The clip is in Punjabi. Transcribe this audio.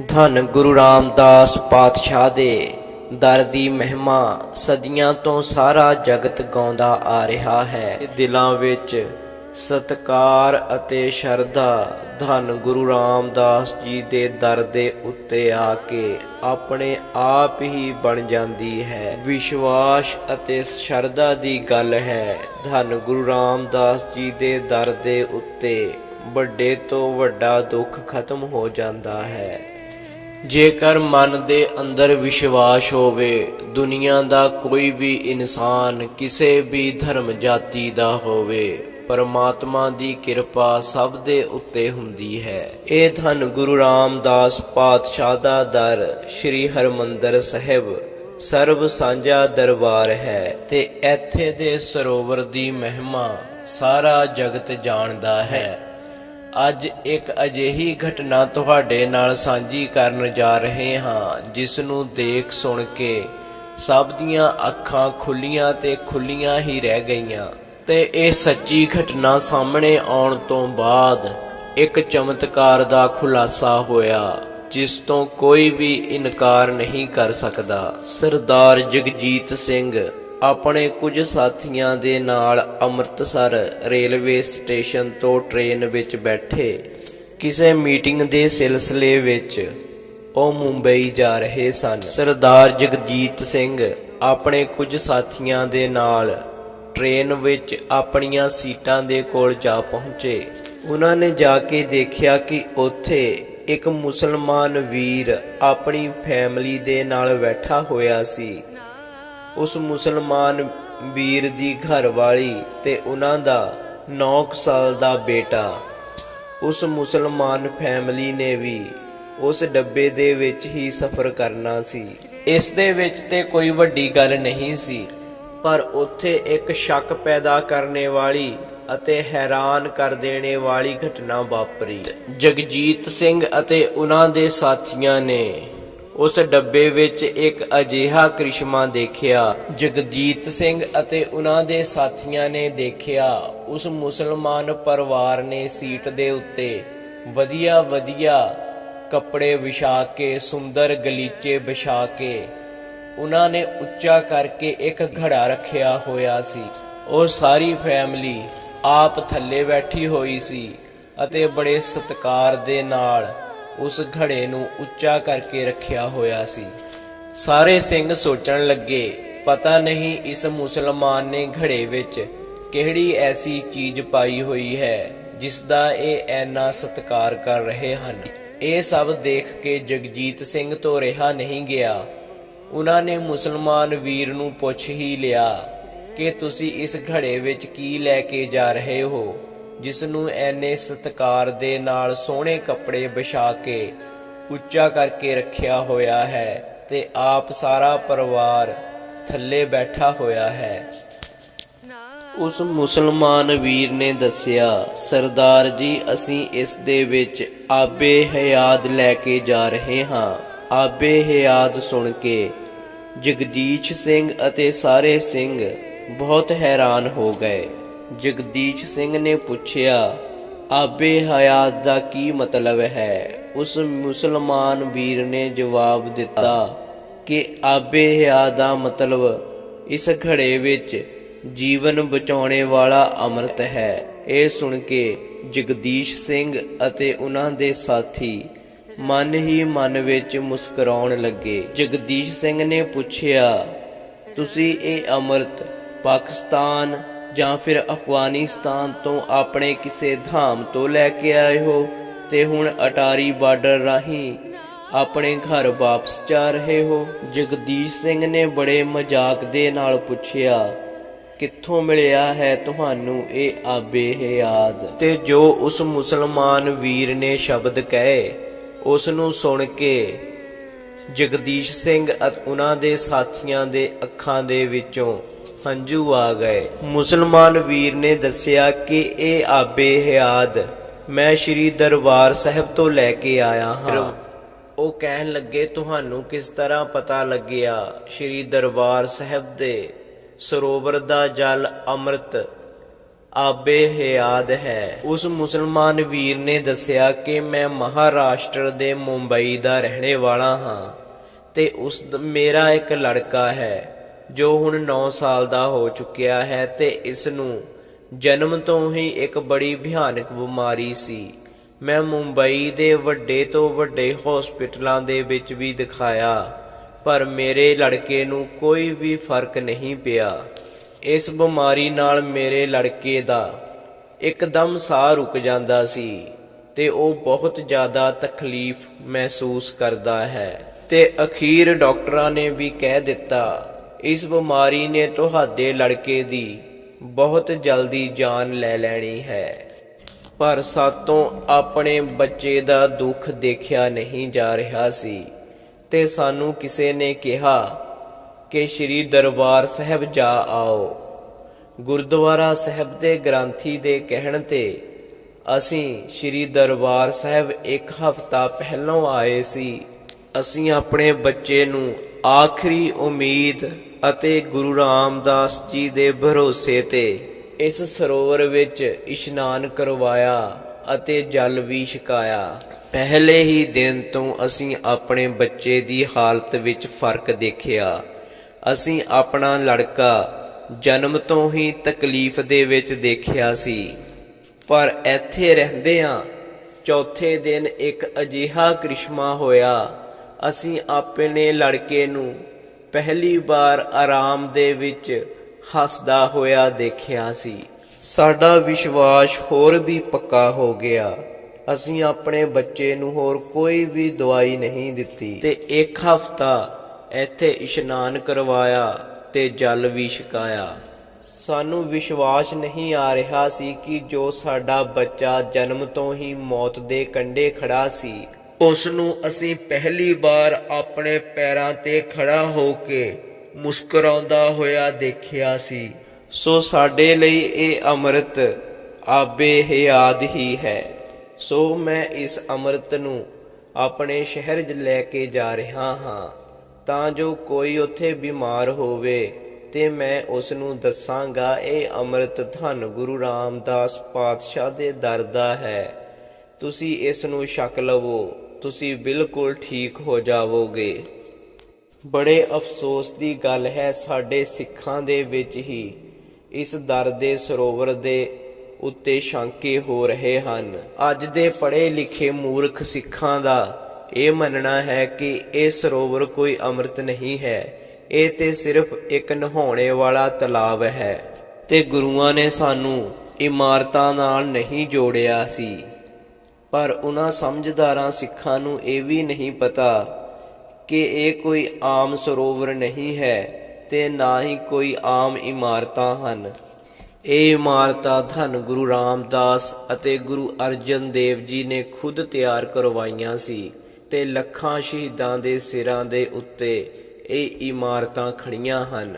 ਧੰਨ ਗੁਰੂ ਰਾਮਦਾਸ ਪਾਤਸ਼ਾਹ ਦੇ ਦਰ ਦੀ ਮਹਿਮਾ ਸਦੀਆਂ ਤੋਂ ਸਾਰਾ ਜਗਤ ਗਾਉਂਦਾ ਆ ਰਿਹਾ ਹੈ। ਦਿਲਾਂ ਵਿੱਚ ਸਤਕਾਰ ਅਤੇ ਸ਼ਰਧਾ ਧੰਨ ਗੁਰੂ ਰਾਮਦਾਸ ਜੀ ਦੇ ਦਰ ਦੇ ਉੱਤੇ ਆ ਕੇ ਆਪਣੇ ਆਪ ਹੀ ਬਣ ਜਾਂਦੀ ਹੈ। ਵਿਸ਼ਵਾਸ ਅਤੇ ਸ਼ਰਧਾ ਦੀ ਗੱਲ ਹੈ, ਧੰਨ ਗੁਰੂ ਰਾਮਦਾਸ ਜੀ ਦੇ ਦਰ ਦੇ ਉੱਤੇ ਵੱਡੇ ਤੋਂ ਵੱਡਾ ਦੁੱਖ ਖਤਮ ਹੋ ਜਾਂਦਾ ਹੈ। ਜੇਕਰ ਮਨ ਦੇ ਅੰਦਰ ਵਿਸ਼ਵਾਸ ਹੋਵੇ, ਦੁਨੀਆ ਦਾ ਕੋਈ ਵੀ ਇਨਸਾਨ ਕਿਸੇ ਵੀ ਧਰਮ ਜਾਤੀ ਦਾ ਹੋਵੇ, ਪਰਮਾਤਮਾ ਦੀ ਕਿਰਪਾ ਸਭ ਦੇ ਉੱਤੇ ਹੁੰਦੀ ਹੈ। ਇਹ ਧੰਨ ਗੁਰੂ ਰਾਮਦਾਸ ਪਾਤਸ਼ਾਹ ਦਾ ਦਰ ਸ੍ਰੀ ਹਰਮੰਦਰ ਸਾਹਿਬ ਸਰਬ ਸਾਂਝਾ ਦਰਬਾਰ ਹੈ ਤੇ ਇੱਥੇ ਦੇ ਸਰੋਵਰ ਦੀ ਮਹਿਮਾ ਸਾਰਾ ਜਗਤ ਜਾਣਦਾ ਹੈ। ਅੱਜ ਇੱਕ ਅਜਿਹੀ ਘਟਨਾ ਤੁਹਾਡੇ ਨਾਲ ਸਾਂਝੀ ਕਰਨ ਜਾ ਰਹੇ ਹਾਂ, ਜਿਸ ਨੂੰ ਦੇਖ ਸੁਣ ਕੇ ਸਭ ਦੀਆਂ ਅੱਖਾਂ ਖੁੱਲੀਆਂ ਤੇ ਖੁੱਲੀਆਂ ਹੀ ਰਹਿ ਗਈਆਂ। ਤੇ ਇਹ ਸੱਚੀ ਘਟਨਾ ਸਾਹਮਣੇ ਆਉਣ ਤੋਂ ਬਾਅਦ ਇੱਕ ਚਮਤਕਾਰ ਦਾ ਖੁਲਾਸਾ ਹੋਇਆ, ਜਿਸ ਤੋਂ ਕੋਈ ਵੀ ਇਨਕਾਰ ਨਹੀਂ ਕਰ ਸਕਦਾ। ਸਰਦਾਰ ਜਗਜੀਤ ਸਿੰਘ ਆਪਣੇ ਕੁਝ ਸਾਥੀਆਂ ਦੇ ਨਾਲ ਅੰਮ੍ਰਿਤਸਰ ਰੇਲਵੇ ਸਟੇਸ਼ਨ ਤੋਂ ਟ੍ਰੇਨ ਵਿੱਚ ਬੈਠੇ ਕਿਸੇ ਮੀਟਿੰਗ ਦੇ ਸਿਲਸਿਲੇ ਵਿੱਚ ਉਹ ਮੁੰਬਈ ਜਾ ਰਹੇ ਸਨ। ਸਰਦਾਰ ਜਗਜੀਤ ਸਿੰਘ ਆਪਣੇ ਕੁਝ ਸਾਥੀਆਂ ਦੇ ਨਾਲ ਟ੍ਰੇਨ ਵਿੱਚ ਆਪਣੀਆਂ ਸੀਟਾਂ ਦੇ ਕੋਲ ਜਾ ਪਹੁੰਚੇ। ਉਹਨਾਂ ਨੇ ਜਾ ਕੇ ਦੇਖਿਆ ਕਿ ਉੱਥੇ ਇੱਕ ਮੁਸਲਮਾਨ ਵੀਰ ਆਪਣੀ ਫੈਮਿਲੀ ਦੇ ਨਾਲ ਬੈਠਾ ਹੋਇਆ ਸੀ। ਉਸ ਮੁਸਲਮਾਨ ਵੀਰ ਦੀ ਘਰਵਾਲੀ ਤੇ ਉਹਨਾਂ ਦਾ 9 ਸਾਲ ਦਾ ਬੇਟਾ। ਉਸ ਮੁਸਲਮਾਨ ਫੈਮਿਲੀ ਨੇ ਵੀ ਉਸ ਡੱਬੇ ਦੇ ਵਿੱਚ ਹੀ ਸਫ਼ਰ ਕਰਨਾ ਸੀ। ਇਸ ਦੇ ਵਿੱਚ ਤੇ ਕੋਈ ਵੱਡੀ ਗੱਲ ਨਹੀਂ ਸੀ, ਪਰ ਉੱਥੇ ਇੱਕ ਸ਼ੱਕ ਪੈਦਾ ਕਰਨੇ ਵਾਲੀ ਅਤੇ ਹੈਰਾਨ ਕਰ ਦੇਣੇ ਵਾਲੀ ਘਟਨਾ ਵਾਪਰੀ। ਜਗਜੀਤ ਸਿੰਘ ਅਤੇ ਉਹਨਾਂ ਦੇ ਸਾਥੀਆਂ ਨੇ ਉਸ ਡੱਬੇ ਵਿੱਚ ਇੱਕ ਅਜੀਹਾ ਕ੍ਰਿਸ਼ਮਾ ਦੇਖਿਆ। ਜਗਜੀਤ ਸਿੰਘ ਅਤੇ ਉਹਨਾਂ ਦੇ ਸਾਥੀਆਂ ਨੇ ਦੇਖਿਆ। ਉਸ ਮੁਸਲਮਾਨ ਪਰਿਵਾਰ ਨੇ ਸੀਟ ਦੇ ਉੱਤੇ ਵਧੀਆ ਵਧੀਆ ਕੱਪੜੇ ਵਿਛਾ ਕੇ, ਸੁੰਦਰ ਗਲੀਚੇ ਵਿਛਾ ਕੇ, ਉਹਨਾਂ ਨੇ ਉੱਚਾ ਕਰਕੇ ਇੱਕ ਘੜਾ ਰੱਖਿਆ ਹੋਇਆ ਸੀ। ਉਹ ਸਾਰੀ ਫੈਮਿਲੀ ਆਪ ਥੱਲੇ ਬੈਠੀ ਹੋਈ ਸੀ ਅਤੇ ਬੜੇ ਸਤਿਕਾਰ ਦੇ ਨਾਲ ਉਸ ਘੜੇ ਨੂੰ ਉੱਚਾ ਕਰਕੇ ਰੱਖਿਆ ਹੋਇਆ ਸੀ। ਸਾਰੇ ਸਿੰਘ ਸੋਚਣ ਲੱਗੇ, ਪਤਾ ਨਹੀਂ ਇਸ ਮੁਸਲਮਾਨ ਨੇ ਘੜੇ ਵਿੱਚ ਕਿਹੜੀ ਐਸੀ ਚੀਜ਼ ਪਾਈ ਹੋਈ ਹੈ ਜਿਸ ਦਾ ਇਹ ਐਨਾ ਸਤਿਕਾਰ ਕਰ ਰਹੇ ਹਨ। ਇਹ ਸਭ ਦੇਖ ਕੇ ਜਗਜੀਤ ਸਿੰਘ ਤੋਂ ਰਿਹਾ ਨਹੀਂ ਗਿਆ। ਉਹਨਾਂ ਨੇ ਮੁਸਲਮਾਨ ਵੀਰ ਨੂੰ ਪੁੱਛ ਹੀ ਲਿਆ, ਕਿ ਤੁਸੀਂ ਇਸ ਘੜੇ ਵਿੱਚ ਕੀ ਲੈ ਕੇ ਜਾ ਰਹੇ ਹੋ? ਜਿਸ ਨੂੰ ਐਨੇ ਸਤਕਾਰ ਦੇ ਨਾਲ ਸੋਹਣੇ ਕੱਪੜੇ ਵਿਛਾ ਕੇ ਉੱਚਾ ਕਰਕੇ ਰੱਖਿਆ ਹੋਇਆ ਹੈ ਤੇ ਆਪ ਸਾਰਾ ਪਰਿਵਾਰ ਥੱਲੇ ਬੈਠਾ ਹੋਇਆ ਹੈ। ਉਸ ਮੁਸਲਮਾਨ ਵੀਰ ਨੇ ਦੱਸਿਆ, ਸਰਦਾਰ ਜੀ, ਅਸੀਂ ਇਸ ਦੇ ਵਿੱਚ ਆਬੇ ਹਯਾਦ ਲੈ ਕੇ ਜਾ ਰਹੇ ਹਾਂ। ਆਬੇ ਹਯਾਦ ਸੁਣ ਕੇ ਜਗਦੀਸ਼ ਸਿੰਘ ਅਤੇ ਸਾਰੇ ਸਿੰਘ ਬਹੁਤ ਹੈਰਾਨ ਹੋ ਗਏ। ਜਗਦੀਸ਼ ਸਿੰਘ ਨੇ ਪੁੱਛਿਆ, ਆਬੇ ਹਯਾਤ ਦਾ ਕੀ ਮਤਲਬ ਹੈ? ਉਸ ਮੁਸਲਮਾਨ ਵੀਰ ਨੇ ਜਵਾਬ ਦਿੱਤਾ, ਕਿ ਆਬੇ ਹਯਾਤ ਦਾ ਮਤਲਬ ਇਸ ਘੜੇ ਵਿੱਚ ਜੀਵਨ ਬਚਾਉਣੇ ਵਾਲਾ ਅੰਮ੍ਰਿਤ ਹੈ। ਇਹ ਸੁਣ ਕੇ ਜਗਦੀਸ਼ ਸਿੰਘ ਅਤੇ ਉਹਨਾਂ ਦੇ ਸਾਥੀ ਮਨ ਹੀ ਮਨ ਵਿੱਚ ਮੁਸਕਰਾਉਣ ਲੱਗੇ। ਜਗਦੀਸ਼ ਸਿੰਘ ਨੇ ਪੁੱਛਿਆ, ਤੁਸੀਂ ਇਹ ਅੰਮ੍ਰਿਤ ਪਾਕਿਸਤਾਨ ਜਾਂ ਫਿਰ ਅਫਗਾਨਿਸਤਾਨ ਤੋਂ ਆਪਣੇ ਕਿਸੇ ਧਾਮ ਤੋਂ ਲੈ ਕੇ ਆਏ ਹੋ, ਤੇ ਹੁਣ ਅਟਾਰੀ ਬਾਰਡਰ ਰਾਹੀਂ ਆਪਣੇ ਘਰ ਵਾਪਸ ਜਾ ਰਹੇ ਹੋ। ਜਗਦੀਸ਼ ਸਿੰਘ ਨੇ ਬੜੇ ਮਜ਼ਾਕ ਦੇ ਨਾਲ ਪੁੱਛਿਆ, ਕਿੱਥੋਂ ਮਿਲਿਆ ਹੈ ਤੁਹਾਨੂੰ ਇਹ ਆਬੇ ਯਾਦ ਤੇ ਜੋ ਉਸ ਮੁਸਲਮਾਨ ਵੀਰ ਨੇ ਸ਼ਬਦ ਕਹੇ, ਉਸ ਨੂੰ ਸੁਣ ਕੇ ਜਗਦੀਸ਼ ਸਿੰਘ ਅਤੇ, ਉਹਨਾਂ ਦੇ ਸਾਥੀਆਂ ਦੇ ਅੱਖਾਂ ਦੇ ਵਿੱਚੋਂ ਹੰਝੂ ਆ ਗਏ। ਮੁਸਲਮਾਨ ਵੀਰ ਨੇ ਦੱਸਿਆ ਕਿ ਇਹ ਆਬੇ ਹਯਾਦ ਮੈਂ ਸ਼੍ਰੀ ਦਰਬਾਰ ਸਾਹਿਬ ਤੋਂ ਲੈ ਕੇ ਆਇਆ ਹਾਂ। ਉਹ ਕਹਿਣ ਲੱਗੇ ਤੁਹਾਨੂੰ ਕਿਸ ਤਰ੍ਹਾਂ ਪਤਾ ਲੱਗਿਆ? ਸ਼੍ਰੀ ਦਰਬਾਰ ਸਾਹਿਬ ਦੇ ਸਰੋਵਰ ਦਾ ਜਲ ਅੰਮ੍ਰਿਤ ਆਬੇ ਹਿਆਦ ਹੈ। ਉਸ ਮੁਸਲਮਾਨ ਵੀਰ ਨੇ ਦੱਸਿਆ ਕਿ ਮੈਂ ਮਹਾਰਾਸ਼ਟਰ ਦੇ ਮੁੰਬਈ ਦਾ ਰਹਿਣੇ ਵਾਲਾ ਹਾਂ ਤੇ ਉਸ ਮੇਰਾ ਇੱਕ ਲੜਕਾ ਹੈ। ਜੋ ਹੁਣ 9 ਸਾਲ ਦਾ ਹੋ ਚੁੱਕਿਆ ਹੈ ਤੇ ਇਸ ਨੂੰ ਜਨਮ ਤੋਂ ਹੀ ਇੱਕ ਬੜੀ ਭਿਆਨਕ ਬਿਮਾਰੀ ਸੀ। ਮੈਂ ਮੁੰਬਈ ਦੇ ਵੱਡੇ ਤੋਂ ਵੱਡੇ ਹਸਪੀਟਲਾਂ ਦੇ ਵਿੱਚ ਵੀ ਦਿਖਾਇਆ, ਪਰ ਮੇਰੇ ਲੜਕੇ ਨੂੰ ਕੋਈ ਵੀ ਫ਼ਰਕ ਨਹੀਂ ਪਿਆ। ਇਸ ਬਿਮਾਰੀ ਨਾਲ ਮੇਰੇ ਲੜਕੇ ਦਾ ਇੱਕਦਮ ਸਾਹ ਰੁਕ ਜਾਂਦਾ ਸੀ ਤੇ ਉਹ ਬਹੁਤ ਜ਼ਿਆਦਾ ਤਕਲੀਫ ਮਹਿਸੂਸ ਕਰਦਾ ਹੈ। ਤੇ ਅਖੀਰ ਡਾਕਟਰਾਂ ਨੇ ਵੀ ਕਹਿ ਦਿੱਤਾ ਇਸ ਬਿਮਾਰੀ ਨੇ ਤੁਹਾਡੇ ਲੜਕੇ ਦੀ ਬਹੁਤ ਜਲਦੀ ਜਾਨ ਲੈ ਲੈਣੀ ਹੈ। ਪਰ ਸਾਤੋਂ ਆਪਣੇ ਬੱਚੇ ਦਾ ਦੁੱਖ ਦੇਖਿਆ ਨਹੀਂ ਜਾ ਰਿਹਾ ਸੀ ਤੇ ਸਾਨੂੰ ਕਿਸੇ ਨੇ ਕਿਹਾ ਕਿ ਸ੍ਰੀ ਦਰਬਾਰ ਸਾਹਿਬ ਜਾ ਆਓ। ਗੁਰਦੁਆਰਾ ਸਾਹਿਬ ਦੇ ਗ੍ਰੰਥੀ ਦੇ ਕਹਿਣ ਤੇ ਅਸੀਂ ਸ੍ਰੀ ਦਰਬਾਰ ਸਾਹਿਬ ਇੱਕ ਹਫ਼ਤਾ ਪਹਿਲਾਂ ਆਏ ਸੀ। ਅਸੀਂ ਆਪਣੇ ਬੱਚੇ ਨੂੰ ਆਖਰੀ ਉਮੀਦ ਅਤੇ ਗੁਰੂ ਰਾਮਦਾਸ ਜੀ ਦੇ ਭਰੋਸੇ ਤੇ ਇਸ ਸਰੋਵਰ ਵਿੱਚ ਇਸ਼ਨਾਨ ਕਰਵਾਇਆ ਅਤੇ ਜਲ ਵੀ ਛਕਾਇਆ। ਪਹਿਲੇ ਹੀ ਦਿਨ ਤੋਂ ਅਸੀਂ ਆਪਣੇ ਬੱਚੇ ਦੀ ਹਾਲਤ ਵਿੱਚ ਫ਼ਰਕ ਦੇਖਿਆ। ਅਸੀਂ ਆਪਣਾ ਲੜਕਾ ਜਨਮ ਤੋਂ ਹੀ ਤਕਲੀਫ ਦੇ ਵਿੱਚ ਦੇਖਿਆ ਸੀ। ਪਰ ਇੱਥੇ ਰਹਿੰਦਿਆਂ ਚੌਥੇ ਦਿਨ ਇੱਕ ਅਜੀਹਾ ਕ੍ਰਿਸ਼ਮਾ ਹੋਇਆ। ਅਸੀਂ ਆਪਣੇ ਲੜਕੇ ਨੂੰ ਪਹਿਲੀ ਵਾਰ ਆਰਾਮ ਦੇ ਵਿੱਚ ਹੱਸਦਾ ਹੋਇਆ ਦੇਖਿਆ ਸੀ। ਸਾਡਾ ਵਿਸ਼ਵਾਸ ਹੋਰ ਵੀ ਪੱਕਾ ਹੋ ਗਿਆ। ਅਸੀਂ ਆਪਣੇ ਬੱਚੇ ਨੂੰ ਹੋਰ ਕੋਈ ਵੀ ਦਵਾਈ ਨਹੀਂ ਦਿੱਤੀ। ਤੇ ਇੱਕ ਹਫ਼ਤਾ ਇੱਥੇ ਇਸ਼ਨਾਨ ਕਰਵਾਇਆ ਤੇ ਜਲ ਵੀ ਛਕਾਇਆ। ਸਾਨੂੰ ਵਿਸ਼ਵਾਸ ਨਹੀਂ ਆ ਰਿਹਾ ਸੀ ਕਿ ਜੋ ਸਾਡਾ ਬੱਚਾ ਜਨਮ ਤੋਂ ਹੀ ਮੌਤ ਦੇ ਕੰਢੇ ਖੜਾ ਸੀ ਉਸ ਨੂੰ ਅਸੀਂ ਪਹਿਲੀ ਵਾਰ ਆਪਣੇ ਪੈਰਾਂ ਤੇ ਖੜਾ ਹੋ ਕੇ ਮੁਸਕਰਾਉਂਦਾ ਹੋਇਆ ਦੇਖਿਆ ਸੀ। ਸੋ ਸਾਡੇ ਲਈ ਇਹ ਅੰਮ੍ਰਿਤ ਆਬੇ ਹਿਆਦ ਹੀ ਹੈ। ਸੋ ਮੈਂ ਇਸ ਅੰਮ੍ਰਿਤ ਨੂੰ ਆਪਣੇ ਸ਼ਹਿਰ 'ਚ ਲੈ ਕੇ ਜਾ ਰਿਹਾ ਹਾਂ। ਤਾਂ ਜੋ ਕੋਈ ਉੱਥੇ ਬਿਮਾਰ ਹੋਵੇ ਤੇ ਮੈਂ ਉਸ ਨੂੰ ਦੱਸਾਂਗਾ, ਇਹ ਅੰਮ੍ਰਿਤ ਧੰਨ ਗੁਰੂ ਰਾਮਦਾਸ ਪਾਤਸ਼ਾਹ ਦੇ ਦਰ ਦਾ ਹੈ। ਤੁਸੀਂ ਇਸ ਨੂੰ ਛਕ ਲਵੋ। ਤੁਸੀਂ ਬਿਲਕੁਲ ਠੀਕ ਹੋ ਜਾਵੋਗੇ। ਬੜੇ ਅਫਸੋਸ ਦੀ ਗੱਲ ਹੈ ਸਾਡੇ ਸਿੱਖਾਂ ਦੇ ਵਿੱਚ ਹੀ। ਇਸ ਦਰ ਦੇ ਸਰੋਵਰ ਦੇ ਉੱਤੇ ਸ਼ਾਂਕੇ ਹੋ ਰਹੇ ਹਨ। ਅੱਜ ਦੇ ਪੜ੍ਹੇ ਲਿਖੇ ਮੂਰਖ ਸਿੱਖਾਂ ਦਾ ਇਹ ਮੰਨਣਾ ਹੈ ਕਿ ਇਹ ਸਰੋਵਰ ਕੋਈ ਅੰਮ੍ਰਿਤ ਨਹੀਂ ਹੈ। ਇਹ ਤੇ ਸਿਰਫ ਇੱਕ ਨਹਾਉਣੇ ਵਾਲਾ ਤਲਾਬ ਹੈ। ਤੇ ਗੁਰੂਆਂ ਨੇ ਸਾਨੂੰ ਇਮਾਰਤਾਂ ਨਾਲ ਨਹੀਂ ਜੋੜਿਆ ਸੀ। ਪਰ ਉਹਨਾਂ ਸਮਝਦਾਰਾਂ ਸਿੱਖਾਂ ਨੂੰ ਇਹ ਵੀ ਨਹੀਂ ਪਤਾ ਕਿ ਇਹ ਕੋਈ ਆਮ ਸਰੋਵਰ ਨਹੀਂ ਹੈ ਤੇ ਨਾ ਹੀ ਕੋਈ ਆਮ ਇਮਾਰਤਾਂ ਹਨ। ਇਹ ਇਮਾਰਤਾਂ ਧੰਨ ਗੁਰੂ ਰਾਮਦਾਸ ਅਤੇ ਗੁਰੂ ਅਰਜਨ ਦੇਵ ਜੀ ਨੇ ਖੁਦ ਤਿਆਰ ਕਰਵਾਈਆਂ ਸੀ ਤੇ ਲੱਖਾਂ ਸ਼ਹੀਦਾਂ ਦੇ ਸਿਰਾਂ ਦੇ ਉੱਤੇ ਇਹ ਇਮਾਰਤਾਂ ਖੜੀਆਂ ਹਨ।